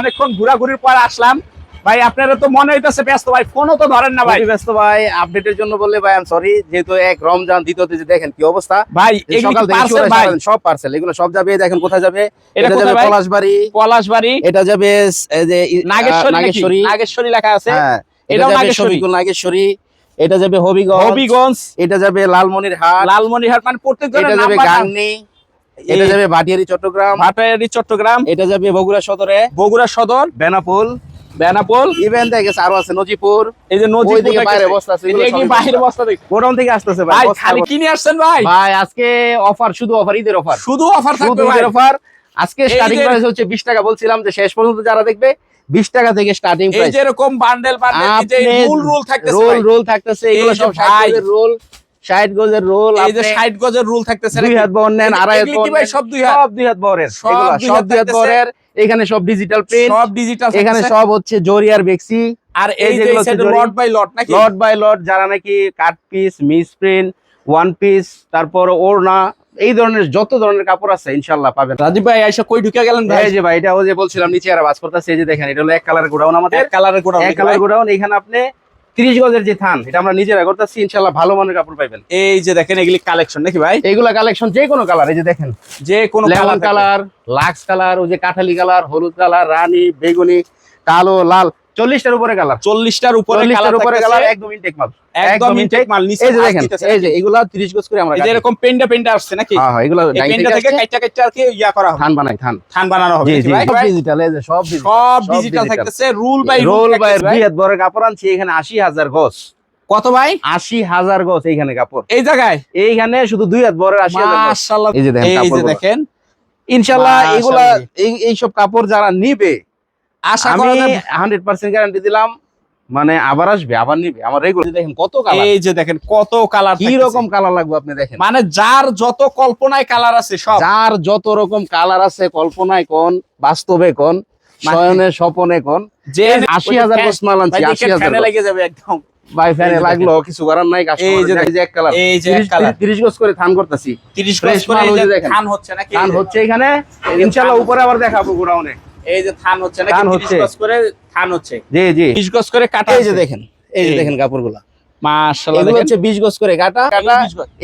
অনেকক্ষণ ঘোরাঘুরির পর আসলাম। ভাই আপনারা তো মনে হইতেছে ব্যস্ত ভাই ফোনও তো ধরেন না ভাই। ব্যস্ত ভাই। আপডেটের জন্য বললে ভাই আমি সরি যেহেতু এক রমজান দ্বিতীয়তে যে দেখেন কি অবস্থা। ভাই সকাল থেকে সব পার্সেল এগুলো সব যাবে দেখেন কোথায় যাবে। এটা যাবে পলাশবাড়ি। পলাশবাড়ি। এটা যাবে যে নাগেশ্বরী নাগেশ্বরী। নাগেশ্বরী লেখা আছে। হ্যাঁ এটা এটাও নাগেশ্বরী। নাগেশ্বরী এটা যাবে হবিগঞ্জ। হবিগঞ্জ। এটা যাবে লালমনিরহাট। লালমনিরহাট মানে প্রত্যেক এটা যাবে গাংনি। এটা যাবে ভাটিয়ারি চট্টগ্রাম। ভাটারি চট্টগ্রাম। এটা যাবে বগুড়া সদরে। বগুড়া সদর বেনাপুল। বেনাপোল। ইভেন দেখে আরও আছে নজিপুর। এই যে নদী ওইদিকে বাইরে বস্তা আছে, এগুলো বাইরে বস্তা। দেখ। গোডাউন থেকে আসতেছে ভাই খালি কিনে আসছেন ভাই? ভাই আজকে অফার শুধু অফার ঈদের অফার। শুধু অফার থাকবে ভাই। অফার। আজকে স্টার্টিং প্রাইস হচ্ছে 20 টাকা বলছিলাম যে শেষ পর্যন্ত যারা দেখবে 20 টাকা থেকে স্টার্টিং এই প্রাইস যে এরকম বান্ডেল বান্ডেল এই যে রুল রুল থাকতেছে রোল ভাই। রোল থাকতেছে এগুলো সব 60 ভাই। রোল 60 গজের রোল এই যে 60 গজের রুল থাকতেছে দুই হাত বহর নেন আড়াই হাত বহর সব দুই হাত? সব দুই হাত বহরের এগুলো সব দুই হাত বহরের এখানে সব ডিজিটাল প্রিন্ট সব ডিজিটাল এখানে সব হচ্ছে জরিয়ার বেক্সি। আর এই যে। লট বাই লট নাকি? লট বাই লট যারা নাকি cut piece misprint one piece তারপর ওড়না এই ধরনের যত ধরনের কাপড় আছে ইনশাল্লাহ পাবেন। রাজীব ভাই আইসা কই ঢুকে গেলেন ভাই? এই যে ভাই এটা ও যে বলছিলাম নিচে আর বাজ করতেছে এই যে দেখেন এটা হলো এক কালারের গোডাউন আমাদের। এক কালারের কোটা এক কালার গোডাউন এখানে আপনি 30 গজের যে থান এটা আমরা নিজেরা করতেছি ইনশাল্লাহ ভালো মানের কাপড় পাইবেন। এই যে দেখেন এগুলি কালেকশন নাকি ভাই? এগুলা কালেকশন যে কোনো কালার এই যে দেখেন। যে কোনো কালার কালার লাক্স কালার ওই যে কাঠালি কালার হলুদ কালার রানী বেগুনি কালো লাল। চল্লিশটার উপরে কালার 40টার উপরে চল্লিশটার কালার উপরে কালার একদম ইনটেক মাল। একদম ইনটেক মাল নিচে এই যে দেখেন এই যে এগুলা 30 গজ করে আমরা এই যে এরকম পেন্ডা পেন্ডা আসছে নাকি? হ্যাঁ হ্যাঁ এগুলা পেন্ডা থেকে থেকে আসছে, কাইটা কাইটা আর কি ইয়া করা হবে। থান বানাই থান থান বানানো হবে জি নাকি জি ভাই? সব ডিজিটাল এই যে সব সব ডিজিটাল থাকতেছে রুল বাই রোল বাই ভাই বড় কাপড় আনছি এখানে আশি হাজার গজ। কত ভাই? আশি হাজার গজ এইখানে কাপড়। এই জায়গায়? এইখানে শুধু দুই হাত বড় আশি হাজার এই যে দেখেন ইনশাল্লাহ। এগুলা এই এইসব কাপড় যারা নিবে আশা আমি হান্ড্রেড পার্সেন্ট গ্যারান্টি দিলাম। মানে আবার আসবে আবার নিবে। আমার রেগুলার দেখেন কত কালার এই যে দেখেন কত কালার কি রকম কালার লাগবে আপনি দেখেন। মানে যার যত কল্পনায় কালার আছে সব। যার যত রকম কালার আছে কল্পনায় কোন বাস্তবে কোন শয়নে স্বপনে কোন। যে আশি হাজার গোস মাল আনছি আশি হাজার ফ্যানে লেগে যাবে একদম। ভাই ফ্যানে লাগল কিছু করার নাই এই যে এই যে এক কালার এই যে এক কালার তিরিশ গজ করে থান করতেছি। 30 Fresh করে মাল এই ওই যে যে দেখেন। থান হচ্ছে নাকি? থান হচ্ছে এখানে। ইনশাল্লাহ উপরে আবার দেখাবো গোডাউনে। এই যে থান হচ্ছে নাকি? থান 30 হচ্ছে। গজ করে থান হচ্ছে। জি জি। 30 গজ করে কাটা এই যে দেখেন এই যে দেখেন কাপড়গুলা। মাশাআল্লাহ এগুলো হচ্ছে বিশ গজ করে কাটা। কাটা।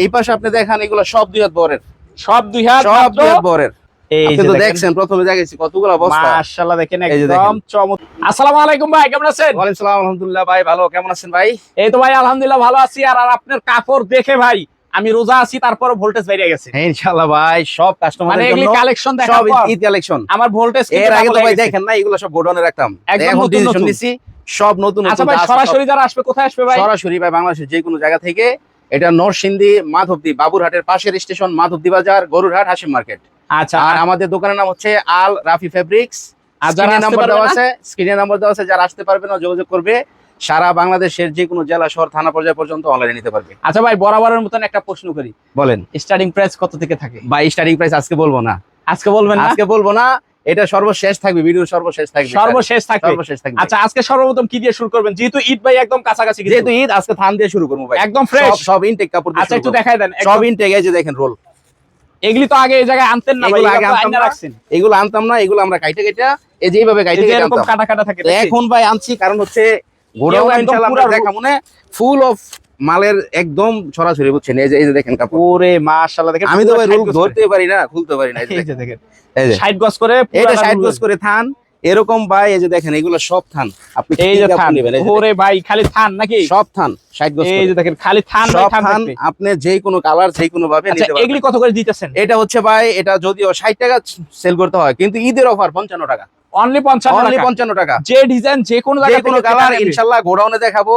এই পাশে আপনি দেখেন এগুলো সব দুই হাত বরের। সব দুই হাত সব দুই হাত বরের। এই যে দেখেন। প্রথমে দেখেছি কতগুলো বস্তা। মাশাআল্লাহ দেখেন একদম চমৎকার আসসালামু আলাইকুম ভাই কেমন আছেন? আলহামদুলিল্লাহ ভাই ভালো কেমন আছেন ভাই? এই তো ভাই আলহামদুলিল্লাহ ভালো আছি। আর আর আপনার কাপড় দেখে ভাই আমি রোজা আছি তারপর ভোল্টেজ বেরিয়ে গেছে। হ্যাঁ ইনশাআল্লাহ ভাই সব মানে কাস্টমারের এগুলি জন্য কালেকশন সব ঈদ কালেকশন আমার ভোল্টেজ এর আগে তো ভাই দেখেন না এগুলো সব গোডাউনে রাখতাম। একদম এখন নতুন ডিসিশন নতুন। নিছি সব নতুন আচ্ছা নতুন ভাই আছে সব- সরাসরি যারা আসবে কোথায় আসবে ভাই? সরাসরি ভাই বাংলাদেশের যে কোনো জায়গা থেকে। এটা নরসিংদী মাধবদী বাবুরহাটের পাশের স্টেশন মাধবদী বাজার গরুরহাট হাসিম মার্কেট আচ্ছা। আর আমাদের দোকানের নাম হচ্ছে আল রাফি ফেব্রিক্স আর যারা নাম্বার দেওয়া? আছে স্ক্রিনে নাম্বার দেওয়া আছে যারা আসতে পারবে না যোগাযোগ করবে। সারা বাংলাদেশের যে কোনো জেলা শহর থানা পর্যায় পর্যন্ত অনলাইনে নিতে পারবে। আচ্ছা ভাই বরাবরের মতন একটা প্রশ্ন করি। বলেন। স্টার্টিং প্রাইস কত থেকে থাকে? বা স্টার্টিং প্রাইস আজকে বলব না। আজকে বলবেন আজকে বলব না এটা সর্বশেষ থাকবে ভিডিও সর্বশেষ থাকবে সর্বশেষ থাকবে। সর্বশেষ থাকবে। আচ্ছা আজকে সর্বপ্রথম কি দিয়ে শুরু করবেন? যেহেতু ঈদ ভাই একদম কাছাকাছি। যেহেতু ঈদ আজকে থান দিয়ে শুরু করব ভাই। একদম ফ্রেশ সব ইনটেক কাপড় দিয়ে আচ্ছা একটু। দেখাই দেন। সব ইনটেক এই যে দেখেন রোল এগুলি তো আগে এই জায়গায় আনতেন না ভাই এগুলো আগে আনতাম রাখছেন। এগুলো আনতাম না এগুলো আমরা কাইটে কেটে এই যে এইভাবে এই কাইটে এরকম আনতাম। কাটা কাটা থাকে এখন ভাই আনছি কারণ হচ্ছে গোডাউন একদম ইনশাআল্লাহ দেখা মনে ফুল অফ মালের একদম ছড়াছড়ি বুঝছেন? এই যে এই যে দেখেন কাপড়। ওরে মাশাআল্লাহ দেখেন আমি তো ভাই 60 রোল। ধরতে পারি না খুলতে পারি না এই যে দেখেন। এই যে। 60 গজ করে এটা পুরা 60 গজ করে থান। এরকম ভাই এই যে দেখেন এগুলো সব থান। আপনি এই যে থান। ওরে ভাই খালি থান নাকি? সব থান 60 গজ এই যে দেখেন খালি থান সব থান আপনি যে কোনো কালার যে কোনো ভাবে আচ্ছা নিতে পারবেন। এগুলি কত করে দিতেছেন? এটা হচ্ছে ভাই এটা যদিও 60 টাকা সেল করতে হয় কিন্তু ঈদের অফার 55 টাকা। অনলি 55 অনলি টাকা। 55 টাকা। যে ডিজাইন যে কোনো জায়গা থেকে কালার ইনশাআল্লাহ গোডাউনে দেখাবো।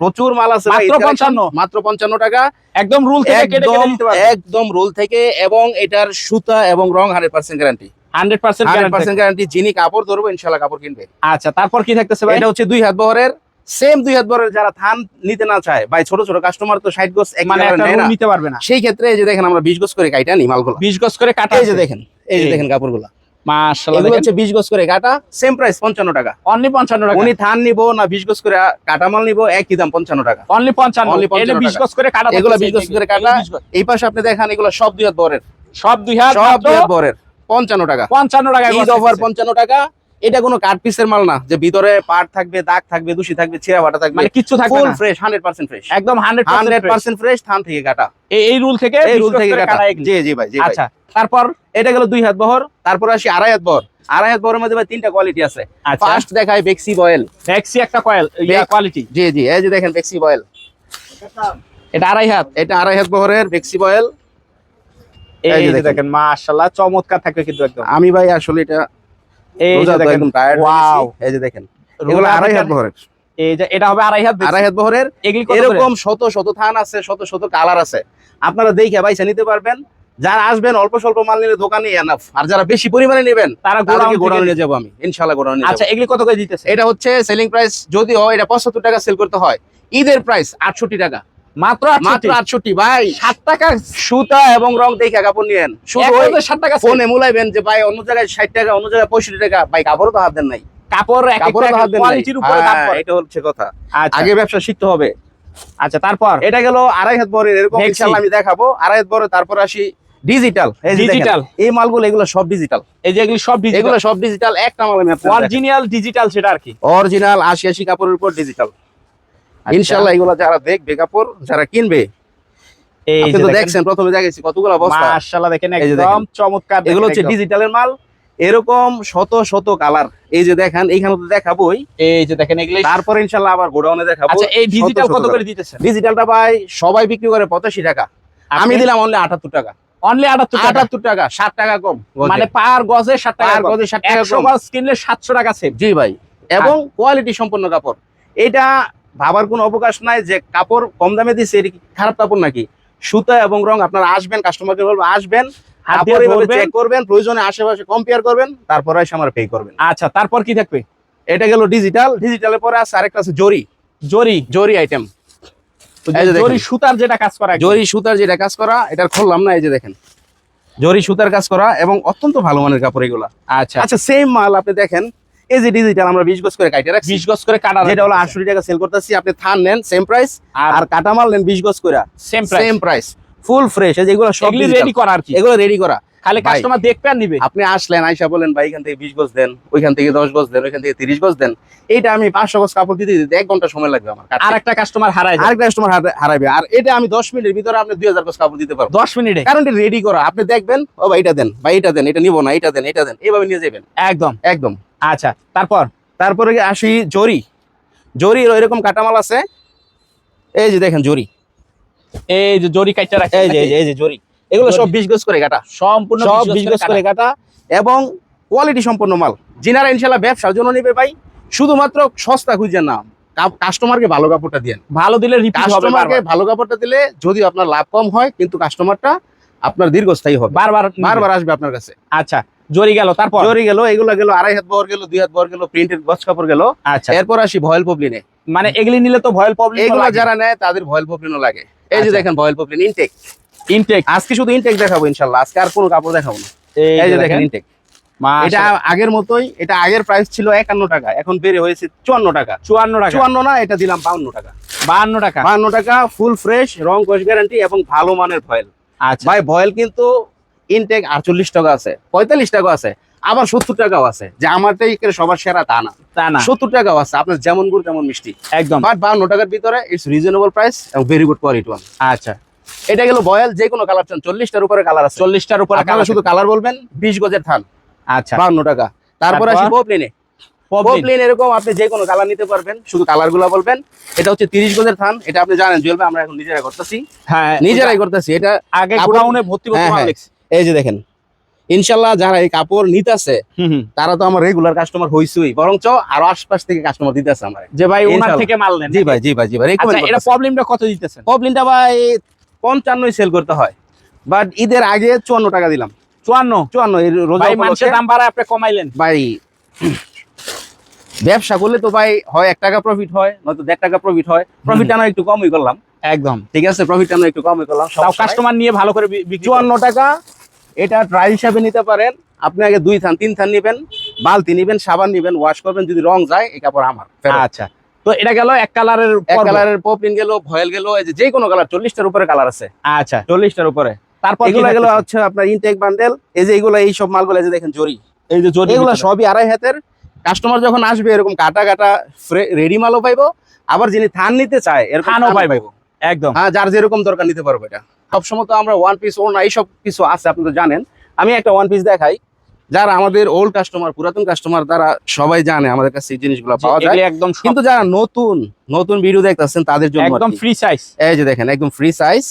প্রচুর মাল আছে মাত্র ঈদ 55 মাত্র 55 টাকা। একদম রুল থেকে কেটে কেটে একদম দিতে পারবেন একদম রোল থেকে এবং এটার সুতা এবং রং 100% গ্যারান্টি 100% গ্যারান্টি গ্যারান্টি যিনি কাপড় ধরবো ইনশাআল্লাহ কাপড় কিনবে। আচ্ছা তারপর কি থাকতেছে ভাই? এটা হচ্ছে দুই হাত বহরের সেম দুই হাত বহরের যারা থান নিতে না চায় ভাই ছোট ছোট কাস্টমার তো 60 গজ এক মানে নিতে পারবে না। সেই ক্ষেত্রে এই যে দেখেন আমরা বিশ গোস করে কাইটা নি মালগুলো। 20 গজ করে কাটা এই যে দেখেন এই যে। দেখেন কাপড়গুলো। মাশাআল্লাহ এগুলো দেখেন। হচ্ছে 20 গজ করে কাটা সেম প্রাইস 55 টাকা। অনলি 55 টাকা। উনি থান নিবো না 20 গজ করে কাটা মাল নিবো একই দাম 55 টাকা। অনলি 55 Only 55 এটা 20 গজ করে কাটা এগুলো থাকতেছে, 20 গজ করে কাটা। এগুলো 20 গজ। এই পাশে আপনি দেখেন এগুলো সব দুই হাত বহরের সব দুই হাত সব মাত্র? দুই হাত বহরের 55 টাকা। 55 টাকা ঈদ অফার 55 টাকা। এটা কোনো কাট পিসের মাল না যে ভিতরে পাট থাকবে দাগ থাকবে দূষি থাকবে ছেঁড়া ফাটা থাকবে। মানে কিচ্ছু থাকবে full fresh hundred percent fresh একদম হান্ড্রেড হান্ড্রেড পার্সেন্ট ফ্রেশ থান থেকে কাটা। এই রুল থেকে এই রুল থেকে কাটা। জি জি ভাই জি আচ্ছা তারপর? এটা গেল দুই হাত বহর তারপর আসি আড়াই হাত বহর। আড়াই হাত বহরের মধ্যে ভাই তিনটা কোয়ালিটি আছে। আচ্ছা। ফার্স্ট দেখায় বেক্সি বয়েল ট্যাক্সি একটা কয়েল কোয়ালিটি জি জি এই যে দেখেন বেক্সি বয়েল এটা আড়াই হাত এটা আড়াই হাত বহরের বেক্সি বয়েল এই যে। দেখেন মাশাআল্লাহ চমৎকার থাকবে কিন্তু একদম। আমি ভাই আসলে এটা এই যে দেখেন ওয়াও এই যে দেখেন এগুলো আড়াই হাত বহরের এই যে এটা হবে আড়াই হাত আড়াই হাত বহরের এগুলি কত করে? এরকম শত শত থান আছে শত শত কালার আছে। আপনারা দেখে বাইসা নিতে পারবেন। যারা আসবেন অল্প স্বল্প মাল নিলে দোকানে এনাফ আর যারা বেশি পরিমাণে নেবেন তারা গোডাউন নিয়ে যাব আমি। ইনশাল্লাহ গোডাউন নিয়ে আচ্ছা এগুলি কত করে দিতেছে এটা হচ্ছে সেলিং প্রাইস যদি হয় এটা পঁচাত্তর টাকা সেল করতে হয়। ঈদের প্রাইস আটষট্টি টাকা। মাত্র মাত্র আটষট্টি ভাই। ষাট টাকা সুতা এবং রং দেখে কাপড় নিয়েন। শুধু এক ওই হাজার ষাট টাকা ফোনে মুলাইবেন যে ভাই অন্য জায়গায় ষাট টাকা অন্য জায়গায় পঁয়ষট্টি টাকা। ভাই কাপড়ও তো হাত দেন নাই। কাপড় এক কাপড়ও তো হাত দেন নাই। কোয়ালিটির উপরে দাম হ্যাঁ, পড়ে। এটা হচ্ছে কথা। আচ্ছা। আগে ব্যবসা শিখতে হবে। আচ্ছা তারপর? এটা গেল আড়াই হাত বরের এরকম। ইনশাআল্লাহ আমি দেখাবো। আড়াই হাত তারপর আসি ডিজিটাল। ডিজিটাল। এই মালগুলো এগুলো সব ডিজিটাল। এই যে এগুলি সব এগুলো ডিজিটাল সব ডিজিটাল। একটা মাল আমি অরিজিনাল ডিজিটাল সেটা আর কি। অরিজিনাল আশি আশি কাপড়ের উপর ডিজিটাল। ইনশাআল্লাহ এগুলো যারা দেখবে কাপড় যারা কিনবে এই যে দেখছেন প্রথমে দেখাইছি কতগুলো বস্তা। মাশাআল্লাহ দেখেন একদম চমৎকার এগুলো হচ্ছে ডিজিটালের মাল এরকম শত শত কালার। এই যে দেখেন এইখানে তো দেখাবোই এই যে দেখেন এগুলি তারপর ইনশাআল্লাহ আবার গোডাউনে দেখাবো। আচ্ছা এই ডিজিটাল কত করে দিতেছেন? ডিজিটালটা ভাই সবাই বিক্রি করে পঁচাশি টাকা। আমি দিলাম অনলি আটাত্তর টাকা। অনলি 78 টাকা? আটাত্তর টাকা ষাট টাকা কম। মানে পার গজে 60 টাকা পার গজে 60 টাকা 100 কম। গজ কিনলে 700 টাকা সেভ জি ভাই। এবং কোয়ালিটি সম্পন্ন কাপড়। এটা ভাবার কোনো অবকাশ নাই যে কাপড় কম দামে দিচ্ছে এটা খারাপ কাপড় নাকি? সুতা এবং রং আপনারা আসবেন কাস্টমারকে বলব আসবেন হাত কাপড় দিয়ে এভাবে ধরবেন। চেক করবেন প্রয়োজনে আশেপাশে কম্পেয়ার করবেন তারপরে এসে আমার পে করবেন। আচ্ছা তারপর কি থাকবে? এটা গেল ডিজিটাল ডিজিটালের পরে আছে আরেকটা আছে জরি। জরি। জরি আইটেম জরি সুতার যেটা কাজ করা জরি সুতার যেটা কাজ করা এটার খুললাম না এই যে দেখেন। জরি সুতার কাজ করা এবং অত্যন্ত ভালো মানের কাপড় এগুলা। আচ্ছা। আচ্ছা সেম মাল আপনি দেখেন এই যে ডিজিটাল আমরা বিশ গজ করে কাটে রাখছি। 20 গজ করে কাটা যেটা হলো আটষট্টি টাকা সেল করতেছি। আপনি থান নেন সেম প্রাইস আর আর কাটা মাল নেন বিশ গজ করে। Same price same price full fresh এই যেগুলো সব রেডি করা আর কি। এগুলো রেডি করা। খালি কাস্টমার দেখবে আর নিবে। আপনি আসলেন আইসা বলেন ভাই এখান থেকে বিশ গজ দেন ওইখান থেকে দশ গজ দেন ওইখান থেকে তিরিশ গজ দেন। এইটা আমি পাঁচশো গজ কাপড় দিতে দিতে এক ঘণ্টা সময় লাগবে আমার। আর একটা কাস্টমার হারায় যায়। আরেক কাস্টমার হারাবে আর এটা আমি দশ মিনিটের ভিতরে আপনি দুই হাজার গজ কাপড় দিতে পারব। 10 মিনিটে। কারণ এটা রেডি করা। আপনি দেখবেন ও ভাই এটা দেন ভাই এটা দেন এটা নিবো না এটা দেন এটা দেন এইভাবে নিয়ে যাবেন। একদম। একদম। আচ্ছা তারপর তারপরে আসি জরি। জরির এরকম কাটামাল আছে? এই যে দেখেন জরি। এই যে জরি কাইটা রাখছে এই যে এই যে জরি। এগুলো সব বিশ গজ করে কাটা। সম্পূর্ণ সব বিশ গজ করে কাটা। এবং কোয়ালিটি সম্পন্ন মাল। যিনারা ইনশাল্লাহ ব্যবসার জন্য নেবে ভাই শুধুমাত্র সস্তা খুঁজছেন না। কাস্টমারকে ভালো কাপড়টা দিয়েন ভালো দিলে রিপিট হবে কাস্টমারকে ভালো কাপড়টা দিলে যদি আপনার লাভ কম হয় কিন্তু কাস্টমারটা আপনার দীর্ঘস্থায়ী হবে। বারবার বারবার আসবে আপনার কাছে। আচ্ছা জরি গেল তারপর? জরি গেল এগুলো গেল আড়াই হাত বহর গেল দুই হাত বহর গেল প্রিন্টেড গছ কাপড় গেল। আচ্ছা। এরপর আসি ভয়েল পপলিনে। মানে এগুলি নিলে তো ভয়েল প্রবলেম এগুলো যারা নেয় তাদের ভয়েল পপলিনও লাগে। এই যে আচ্ছা। দেখেন ভয়েল পপলিন ইনটেক ইনটেক আজকে শুধু ইনটেক দেখাবো ইনশাল্লাহ আজকে আর কোনো কাপড় দেখাবো না। এই যে দেখেন ইনটেক এটা আগের মতোই এটা আগের প্রাইস ছিল একান্ন টাকা এখন বেড়ে হয়েছে চুয়ান্ন টাকা। 54 টাকা। চুয়ান্ন না এটা দিলাম বাউন্ন টাকা। 52 টাকা। বাউন্ন টাকা ফুল ফ্রেশ রং কোষ গ্যারান্টি এবং ভালো মানের ভয়েল। আচ্ছা। ভাই ভয়েল কিন্তু ইনটেক আটচল্লিশ টাকা আছে পঁয়তাল্লিশ টাকা আছে আবার সত্তর টাকাও আছে। যে আমারটাই সবার সেরা তা না। তা না। সত্তর টাকাও আছে আপনার যেমন গুড় তেমন মিষ্টি। একদম। বাট বাউন্ন টাকার ভিতরে ইটস রিজনেবল প্রাইস এবং ভেরি গুড কোয়ালিটি ওয়ান আচ্ছা। এটা গেল বয়েল যে কোনো কালার চান চল্লিশটার উপরে কালার আছে। 40 টার উপরে আপনারা শুধু কালার বলবেন বিশ গজের থান আচ্ছা। বাউন্ন টাকা। তারপর আসি পপলিন পপলিন এরকম আপনি যে কোনো কালার নিতে পারবেন শুধু কালারগুলা বলবেন। এটা হচ্ছে তিরিশ গজের থান এটা আপনি জানেন জুয়েল আমরা এখন নিজেরাই করতেছি। হ্যাঁ নিজেরাই করতেছি এটা আগে ভর্তি ভর্তি এই যে দেখেন ইনশাল্লাহ যারা এই কাপড় নিতেছে। তারা তো আমার রেগুলার কাস্টমার হইছই বরঞ্চ আরও আশপাশ থেকে কাস্টমার দিতেছে আমার। যে ভাই ওনার থেকে মাল নেন জি ভাই জি ভাই জি ভাই আচ্ছা এটা প্রবলেমটা কত দিতেছেন? পপলিনটা ভাই পঞ্চান্নই সেল করতে হয়। বাট ঈদের আগে চুয়ান্ন টাকা দিলাম। 54 চুয়ান্ন এই রোজা মানুষের দাম বাড়ায় আপনি কমাইলেন। ভাই ব্যবসা করলে তো ভাই হয় এক টাকা প্রফিট হয় নয়তো দেড় টাকা প্রফিট হয়। প্রফিট আনা একটু কমই করলাম। একদম। ঠিক আছে প্রফিট আনা একটু কমই করলাম। কাস্টমার নিয়ে ভালো করে চুয়ান্ন টাকা এটা ট্রাই হিসাবে নিতে পারেন। আপনি আগে দুই থান তিন থান নিবেন বালতি নিবেন সাবান নিবেন ওয়াশ করবেন যদি রং যায় এই কাপড় আমার আচ্ছা। তো এটা গেল এক কালারের এক কালারের পপলিন গেল ভয়েল গেল এই যে কোনো কালার চল্লিশটার উপরে কালার আছে। আচ্ছা। চল্লিশটার উপরে। তারপর এগুলো গেল হচ্ছে আপনার ইনটেক বান্ডেল এই যে এগুলো এই সব মালগুলো যে দেখেন জরি। এই যে জরি এগুলো সবই আড়াই হাতের। কাস্টমার যখন আসবে এরকম কাটা কাটা রেডি মালও পাইবো। আবার যিনি থান নিতে চায় এরকম থানও। পাইবো। একদম। হ্যাঁ যার যেরকম দরকার নিতে পারব এটা। সবসময় তো আমরা ওয়ান পিস ওড়না এইসব কিছু আছে আপনি তো জানেন। আমি একটা ওয়ান পিস দেখাই যারা আমাদের ওল্ড কাস্টমার পুরাতন কাস্টমার তারা সবাই জানে আমাদের কাছে এই জিনিসগুলো পাওয়া যায়। একদম কিন্তু যারা নতুন নতুন ভিডিও দেখতেছেন তাদের জন্য একদম ফ্রি সাইজ এই যে দেখেন একদম ফ্রি সাইজ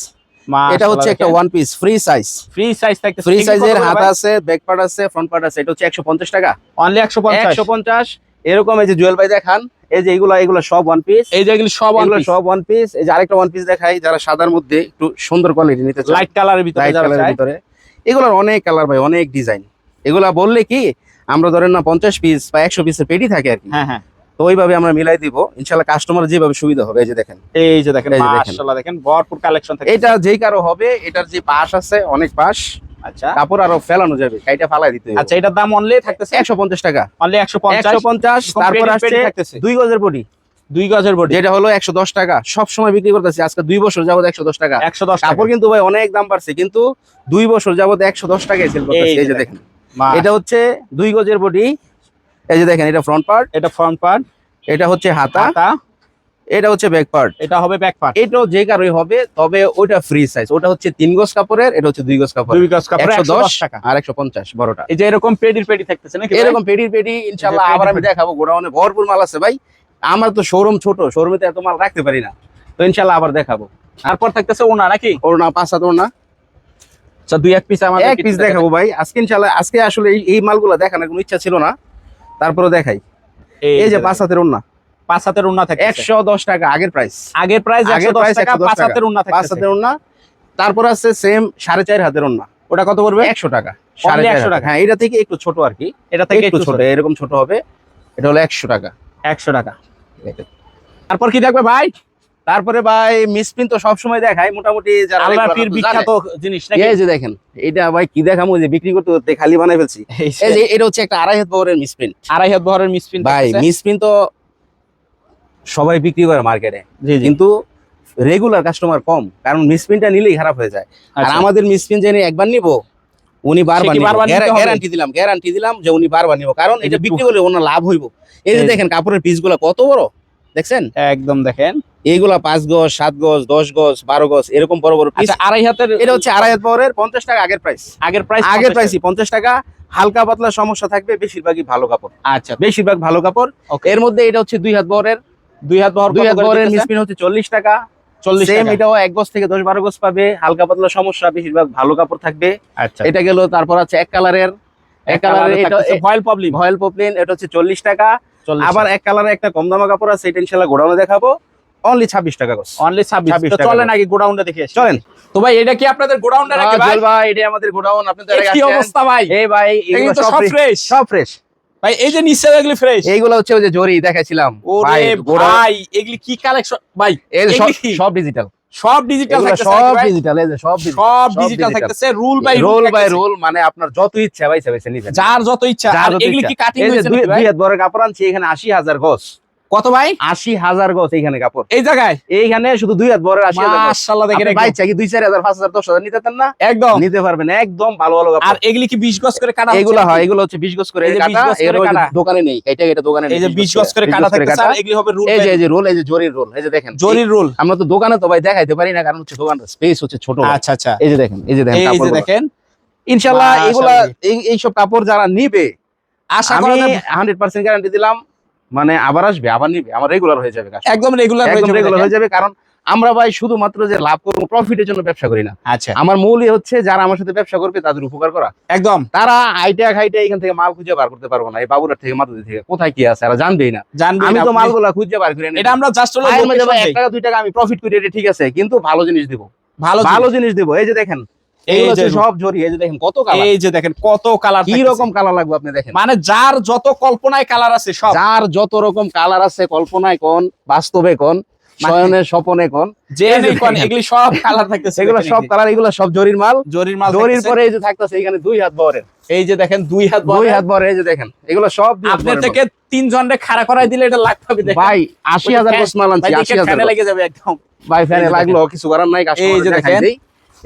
এটা হচ্ছে একটা one piece free size free size থাকতে ফ্রি সাইজের হাত আছে ব্যাক পার্ট আছে ফ্রন্ট পার্ট আছে এটা হচ্ছে একশো পঞ্চাশ টাকা। অনলি 150 একশো পঞ্চাশ এরকম এই যে জুয়েল ভাই দেখান এই যে এগুলো এগুলো সব ওয়ান পিস এই যে এগুলি সব এগুলো সব ওয়ান পিস এই যে আরেকটা ওয়ান পিস দেখাই যারা সাদার মধ্যে একটু সুন্দর কোয়ালিটি নিতে চায়। লাইট কালারের ভিতরে লাইট কালারের ভিতরে। এগুলোর অনেক কালার ভাই অনেক ডিজাইন এগুলা বললে কি আমরা ধরেন না পঞ্চাশ পিস বা একশো পিসের পেটি থাকে আর কি। হ্যাঁ হ্যাঁ। তো ওইভাবে আমরা মিলাই দিব। ইনশাল্লাহ কাস্টমার যেভাবে সুবিধা হবে এই যে দেখেন। এই যে দেখেন এই যে দেখেন। মাশাআল্লাহ দেখেন ভরপুর কালেকশন থাকে এটা যেই কারও হবে এটার যে পাশ আছে অনেক পাশ। আচ্ছা। কাপড় আরও ফেলানো যাবে কাইটা ফালাই দিতে আচ্ছা এটার দাম অনলি থাকতেছে একশো পঞ্চাশ টাকা। অনলি 150 একশো পঞ্চাশ তারপর আসছে থাকতেছে। দুই গজের বডি। দুই গজের বডি। যেটা হলো একশো দশ টাকা। সব সময় বিক্রি করতেছি আজকে দুই বছর যাবত একশো দশ টাকা। 110 টাকা কাপড় কিন্তু ভাই অনেক দাম বাড়ছে কিন্তু দুই বছর যাবত একশো দশ টাকায় সেল করতেছি। এই যে দেখেন। দেখেন। এটা হচ্ছে দুই গজের বডি। এই যে দেখেন এটা ফ্রন্ট পার্ট এটা ফ্রন্ট পার্ট এটা হচ্ছে হাতা। হাতা। এটা হচ্ছে ব্যাক পার্ট এটা হবে ব্যাক পার্ট এটাও যে কারোই হবে তবে ওটা ফ্রি সাইজ ওটা হচ্ছে তিন গজ কাপড়ের এটা হচ্ছে দুই গজ কাপড় দুই গজ কাপড় দশ 110 টাকা। আর একশো পঞ্চাশ বড়টা। এই যে এরকম পেডির পেডি থাকতেছে নাকি এরকম পেডির পেডি ইনশাল্লাহ পেডি আবার আমি দেখাবো গোডাউনে ভরপুর মাল আছে ভাই। আমার তো শোরুম ছোট শোরুমে তো এত মাল রাখতে পারি না। তো ইনশাল্লাহ আবার দেখাবো। তারপর থাকতেছে ওনা নাকি? ওর না পাঁচ সাত ওর না আচ্ছা দুই এক পিস আমাদের এক পিস দেখাবো ভাই। আজকে ইনশাল্লাহ আজকে আসলে এই মালগুলো দেখানোর কোনো ইচ্ছা ছিল না। তারপরে দেখাই। এই যে পাঁচ হাতের ওর না পাঁচ হাতের উন্না থাকে একশো দশ টাকা আগের প্রাইস আগের প্রাইস আগের 110 price টাকা পাঁচ হাতের উন্না পাঁচ থাকে হাতের ওর না তারপর আছে সেম সাড়ে চার হাতের ওর না ওটা কত পড়বে? একশো টাকা। সাড়ে Only চার 100 হাতের। টাকা। হ্যাঁ এটা থেকে একটু ছোট আর কি। এটা থেকে একটু ছোট এরকম ছোট হবে। এটা হলো একশো টাকা। একশো টাকা। তারপর কি থাকবে ভাই? তারপরে ভাই মিসপ্রিন তো সবসময় দেখায়। মোটামুটি বিখ্যাত জিনিস এই যে দেখেন এটা ভাই কি দেখামো যে বিক্রি করতে করতে খালি বানাই ফেলছি। এটা হচ্ছে একটা আড়াই হাত বহরের মিসপিন আড়াই হাত বহরের মিসপ্রিন্ট ভাই মিসপ্রিন্ট তো সবাই বিক্রি করে মার্কেটে কিন্তু রেগুলার কাস্টমার কম কারণ মিসপ্রিন্টটা নিলেই খারাপ হয়ে যায়। আর আচ্ছা। আমাদের মিসপ্রিন্ট জেনে একবার নিব উনি বারবার? গ্যারান্টি দিলাম গ্যারান্টি দিলাম যে উনি বারবার নিব। কারণ এটা বিক্রি করলে ওনার লাভ হইব। এই যে দেখেন কাপড়ের পিসগুলো কত বড়? দেখছেন? একদম দেখেন। এইগুলা পাঁচ গজ সাত গজ দশ গজ বারো গজ এরকম বড় বড় পিস আচ্ছা আড়াই হাতের এটা হচ্ছে আড়াই হাত পাওয়ারের পঞ্চাশ টাকা আগের প্রাইস আগের প্রাইস আগের প্রাইসই পঞ্চাশ টাকা। হালকা পাতলা সমস্যা থাকবে বেশিরভাগই ভালো কাপড়। আচ্ছা। বেশিরভাগ ভালো কাপড়। এর মধ্যে এটা হচ্ছে দুই হাত বহরের দুই হাত বহর দুই হাত বহরের মিসপিন হচ্ছে চল্লিশ টাকা। চল্লিশ সেম এটাও এক গজ থেকে দশ বারো গজ পাবে। হালকা পাতলা সমস্যা বেশিরভাগ ভালো কাপড় থাকবে। আচ্ছা। এটা গেল তারপর আছে এক কালারের। এক কালারের এটা ভয়েল প্রবলেম ভয়েল পপলিন এটা হচ্ছে চল্লিশ টাকা। আবার এক কালারের একটা কম দামা কাপড় আছে এটা ইনশাল্লাহ গোডাউনে দেখাবো। অনলি ছাব্বিশ টাকা গজ। অনলি 26 26 তো টাকা চলেন। আগে গোডাউনটা দেখে আসি। চলেন। তো ভাই এটা কি আপনাদের গোডাউনটা নাকি ভাই? ভাই এটা আমাদের গোডাউন। আপনি তো এ এর আগে কি অবস্থা ভাই? এই ভাই এগুলো সব ফ্রেশ সব ফ্রেশ ভাই এই যে নিচে এগুলি ফ্রেশ এইগুলো হচ্ছে ওই যে জরি দেখাইছিলাম। ভাই, ওরে ভাই এগুলি কি কালেকশন ভাই সব- ডিজিটাল সব ডিজিটাল সব ডিজিটাল এই যে সব সব ডিজিটাল থাকতেছে rule by roll by roll মানে আপনার যত ইচ্ছা ভাই সেভাবে নিবেন। যার যত ইচ্ছা আর এগুলি কি কাটিং হয়েছে দুই হাত বড় কাপড় আনছি এখানে আশি হাজার গজ। কত ভাই? আশি হাজার গজ এইখানে কাপড়। এই জায়গায়? এইখানে শুধু দুই হাত বড় আশি হাজার আপনি চাকি দুই চার হাজার পাঁচ হাজার দশ হাজার নিতে না? একদম। নিতে পারবেন একদম ভালো ভালো আর এগুলি কি 20 গজ করে কাটা এগুলো হয় এগুলো হচ্ছে বিশ গজ করে এই যে 20 কাটা গজ করে এর ওই যে কাটা। দোকানে নেই এটা এটা দোকানে এই যে 20 গজ করে। কাটা। আর এগুলি হবে রুল এই যে এই যে রোল এই যে জরির রোল এই যে দেখেন। জরির রুল। আমরা তো দোকানে তো ভাই দেখাইতে পারি না কারণ হচ্ছে দোকানের স্পেস হচ্ছে ছোট। আচ্ছা আচ্ছা। এই যে দেখেন এই যে দেখেন এই যে দেখেন ইনশাল্লাহ এগুলা এই- এইসব কাপড় যারা নিবে আশা করা যায় হান্ড্রেড পার্সেন্ট গ্যারান্টি দিলাম মানে আবার আসবে আবার নিবে আমার রেগুলার হয়ে যাবে একদম রেগুলার একদম রেগুলার হয়ে যাবে কারণ আমরা ভাই শুধুমাত্র যে লাভ করব প্রফিটের জন্য ব্যবসা করি না। আচ্ছা। আমার মূলই হচ্ছে যারা আমার সাথে ব্যবসা করবে তাদের উপকার করা। একদম। তারা আইটা খাইটা এখান থেকে মাল খুঁজে বার করতে পারব না এই বাবুরার থেকে মাতুদি থেকে কোথায় কি আছে আর জানবেই না। জানবেন আমি তো। মালগুলা খুঁজে বার করে। এটা আমরা জাস্ট হলো পায়ের মধ্যে এক টাকা দুই টাকা আমি প্রফিট করি এটা ঠিক আছে কিন্তু ভালো জিনিস দিব। ভালো ভালো। জিনিস দিব এই যে দেখেন এই যে সব জরি এই যে দেখেন কত কালার এই যে দেখেন কত কালার কি রকম কালার লাগবে আপনি দেখেন? মানে যার যত কল্পনায় কালার আছে সব। যার যত রকম কালার আছে কল্পনায় কোন বাস্তবে কোন শয়নে স্বপনে কোন। যে এই যে নেই কোন এগুলি সব কালার থাকতেছে এগুলো সব কালার এগুলো সব জরির মাল। জরির মাল জরির পরে এই যে থাকতেছে এখানে দুই হাত বহরের। এই যে দেখেন দুই হাত দুই হাত বহরে এই যে দেখেন এগুলো সব থেকে তিন জনরে খাড়া করাই দিলে এটা লাখ পাবে ভাই আশি হাজার গোস মাল আনছি। লেগে যাবে একদম। ভাই ফ্যানে লাগল কিছু করার নাই এই যে দেখেন।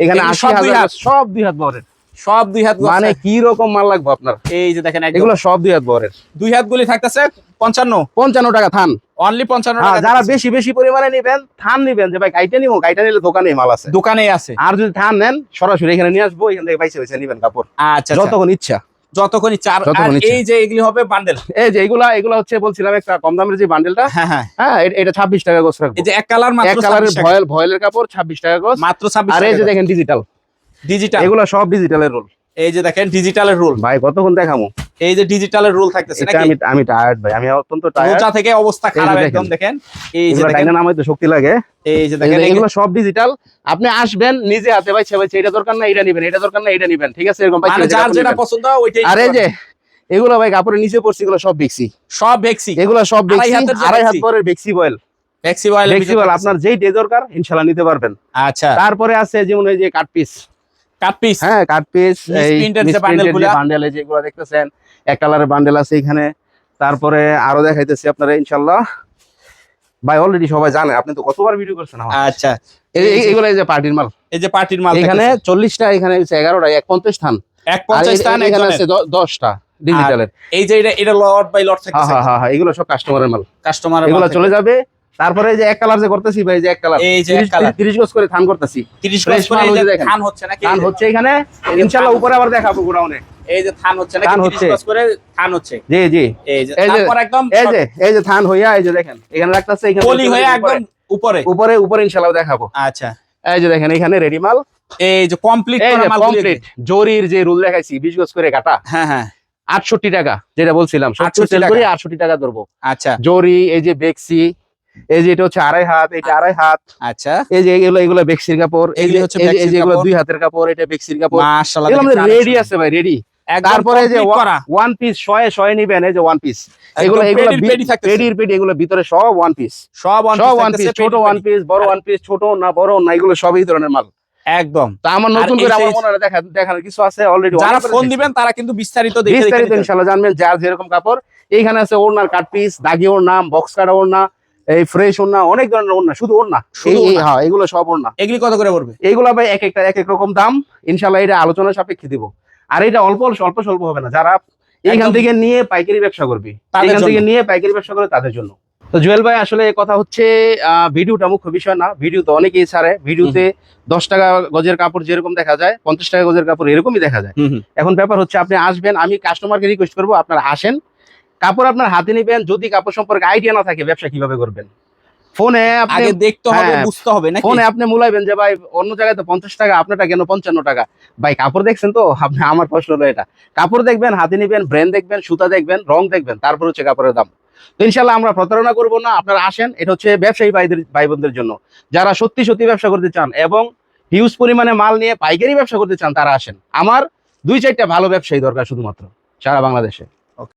এখানে সব দুই হাত। গজ, সব দুই হাত বহরের সব দুই হাত মানে কি রকম মাল লাগবে আপনার? এই যে দেখেন এগুলো সব দুই হাত বরের। দুই হাত গুলি থাকতেছে পঞ্চান্ন। পঞ্চান্ন টাকা থান। অনলি পঞ্চান্ন হ্যাঁ, টাকা যারা বেশি বেশি পরিমাণে নিবেন থান নিবেন যে ভাই গাইটা নিবো গাইটা নিলে দোকানে মাল আছে। দোকানে আছে। আর যদি থান নেন সরাসরি এখানে নিয়ে আসব এখান থেকে পাইছে পয়সা নিবেন কাপড়। আচ্ছা আচ্ছা। যতক্ষণ ইচ্ছা। যতক্ষণ ইচ্ছা আর- আর যতক্ষণ ইচ্ছা। এই যে এগুলি হবে বান্ডেল এই যে এগুলা এগুলা হচ্ছে বলছিলাম একটা কম দামের যে বান্ডেলটা হ্যাঁ হ্যাঁ। হ্যাঁ এটা ছাব্বিশ টাকা গোছ রাখব। এই যে এক কালার এক মাত্র কালারের ভয়েল ভয়েলের কাপড় ছাব্বিশ টাকা গোছ। মাত্র ছাব্বিশ আর এই যে দেখেন ডিজিটাল ডিজিটাল এগুলো সব ডিজিটালের রোল এই যে দেখেন ডিজিটালের রোল ভাই কতক্ষণ দেখামো? এই যে ডিজিটালের রোল থাকতেছে নাকি? আমি আমি টায়ার্ড ভাই আমি অত্যন্ত টায়ার্ড মোচা থেকে অবস্থা খারাপ একদম দেখেন। এই যে দেখেন। টাইনা নামাইতে শক্তি লাগে। এই যে দেখেন এগুলো- সব ডিজিটাল আপনি আসবেন নিজে হাতে ভাই ভাই এটা দরকার না এটা নিবেন এটা দরকার না এটা নিবেন ঠিক আছে? এরকম মানে পাইকারি যার যেটা। পছন্দ ওইটাই আর যে এগুলো ভাই কাপড়ের নিচে পড়ছে এগুলো সব বেক্সি সব ভেক্সি এগুলো সব বেক্সি আড়াই হাত বেক্সি। পরের বেক্সি বয়েল বেক্সি বয়েল আপনার যেই ডে দরকার ইনশাআল্লাহ নিতে পারবেন। আচ্ছা। তারপরে আছে যেমন এই যে কাট পিস হ্যাঁ কাটপিস এই বান্ডেল যেগুলো দেখতেছেন এক কালারের বান্ডেল আছে এখানে। তারপরে আরও দেখাইতেছি আপনারা ইনশাআল্লাহ। ভাই অলরেডি সবাই জানে আপনি তো কতবার ভিডিও করছেন আচ্ছা। এই- এই- যে পার্টির মাল। এই যে পার্টির মাল এখানে চল্লিশটা এখানে এগারোটা এক পঞ্চাশ থান। এক পঞ্চাশ স্থান এখানে আছে দশটা ডিজিটালের এই যে এটা এটা লট বাই লট হ্যাঁ হ্যাঁ হ্যাঁ, এগুলো সব কাস্টমারের মাল। কাস্টমার এগুলো চলে যাবে তারপরে যে এক কালার যে করতেছি ভাই যে এক কালার এই যে এক colour। তিরিশ গজ করে থান করতেছি 30 গজ করে থান হচ্ছে নাকি থান হচ্ছে এখানে ইনশাল্লাহ উপরে আবার দেখাবো গোডাউনে এই যে থান হচ্ছে নাকি 30 গজ করে থান হচ্ছে জি জি এই যে তারপর একদম এই যে এই যে থান হইয়া এই যে দেখেন এখানে রাখতেছে এখানে পলি হয়ে একদম উপরে উপরে উপরে ইনশাল্লাহ দেখাবো আচ্ছা এই যে দেখেন এখানে রেডি মাল এই যে কমপ্লিট করা মাল কমপ্লিট জরির যে রুল দেখাইছি বিশ গজ করে কাটা হ্যাঁ হ্যাঁ আটষট্টি টাকা যেটা বলছিলাম 68 68 টাকা। আটষট্টি টাকা ধরবো আচ্ছা জরি এই যে বেক্সি এই যে এটা হচ্ছে আড়াই হাত এটা আড়াই হাত। আচ্ছা। এই যে এগুলো এগুলো বেক্সির কাপড় এই যে হচ্ছে এই যে- এগুলো দুই হাতের কাপড় এটা বেক্সির কাপড়। মাশাআল্লাহ এগুলো আমাদের রেডি আছে ভাই রেডি তারপরে যে ওয়ান পিস শয়ে শয়ে নিবেন এই যে ওয়ান পিস এগুলো এগুলো পেডির পেডি এগুলো ভিতরে সব ওয়ান পিস সব ওয়ান পিস ছোট ওয়ান পিস বড় ওয়ান পিস ছোট না বড় না এগুলো সব এই ধরনের মাল। একদম। তা আমার নতুন করে আমার মনে হয় দেখা দেখানোর কিছু আছে অলরেডি যারা ফোন দিবেন তারা কিন্তু বিস্তারিত বিস্তারিত নিতে ইনশাল্লাহ জানবেন যার যেরকম কাপড়। এইখানে আছে ওড়নার কাট পিস দাগি ওড়না বক্স কাটা ওড়না এই ফ্রেশ ওড়না অনেক ধরনের ওড়না শুধু ওড়না। হ্যাঁ এগুলো সব ওড়না। এগুলি কত করে পড়বে? এইগুলো ভাই এক একটা এক এক রকম দাম। ইনশাল্লাহ এটা আলোচনা সাপেক্ষে দিব। আর এটা অল্প অল্প স্বল্প হবে না। যারা এইখান থেকে নিয়ে পাইকারি ব্যবসা করবে তাদের এখান থেকে জন্য। নিয়ে পাইকারি ব্যবসা করে তাদের জন্য। তো জুয়েল ভাই আসলে কথা হচ্ছে আহ, ভিডিওটা মুখ্য বিষয় না। ভিডিও তো অনেকেই ছাড়ে। ভিডিওতে দশ টাকা গজের কাপড় যেরকম দেখা যায় পঞ্চাশ টাকা গজের কাপড় এরকমই দেখা যায়। এখন ব্যাপার হচ্ছে আপনি আসবেন আমি কাস্টমারকে রিকোয়েস্ট করব আপনারা আসেন। কাপড় আপনার হাতে নেবেন যদি কাপড় সম্পর্কে আইডিয়া না থাকে ব্যবসা কীভাবে করবেন? ফোনে আপনি দেখতে হবে হ্যাঁ, বুঝতে হবে নাকি? ফোনে আপনি মুলাইবেন যে ভাই অন্য জায়গায় তো পঞ্চাশ টাকা আপনারটা কেন পঞ্চান্ন টাকা? ভাই কাপড় দেখছেন তো? আপনি আমার প্রশ্ন হলো এটা। কাপড় দেখবেন হাতে নিবেন ব্র্যান্ড দেখবেন সুতা দেখবেন রং দেখবেন তারপর হচ্ছে কাপড়ের দাম। তো আমরা প্রতারণা করব না আপনারা আসেন এটা হচ্ছে ব্যবসায়ী ভাইদের ভাই বোনদের জন্য। যারা সত্যি সত্যি ব্যবসা করতে চান এবং হিউজ পরিমাণে মাল নিয়ে পাইকারি ব্যবসা করতে চান তারা আসেন। আমার দুই চারটা ভালো ব্যবসায়ী দরকার শুধুমাত্র সারা বাংলাদেশে।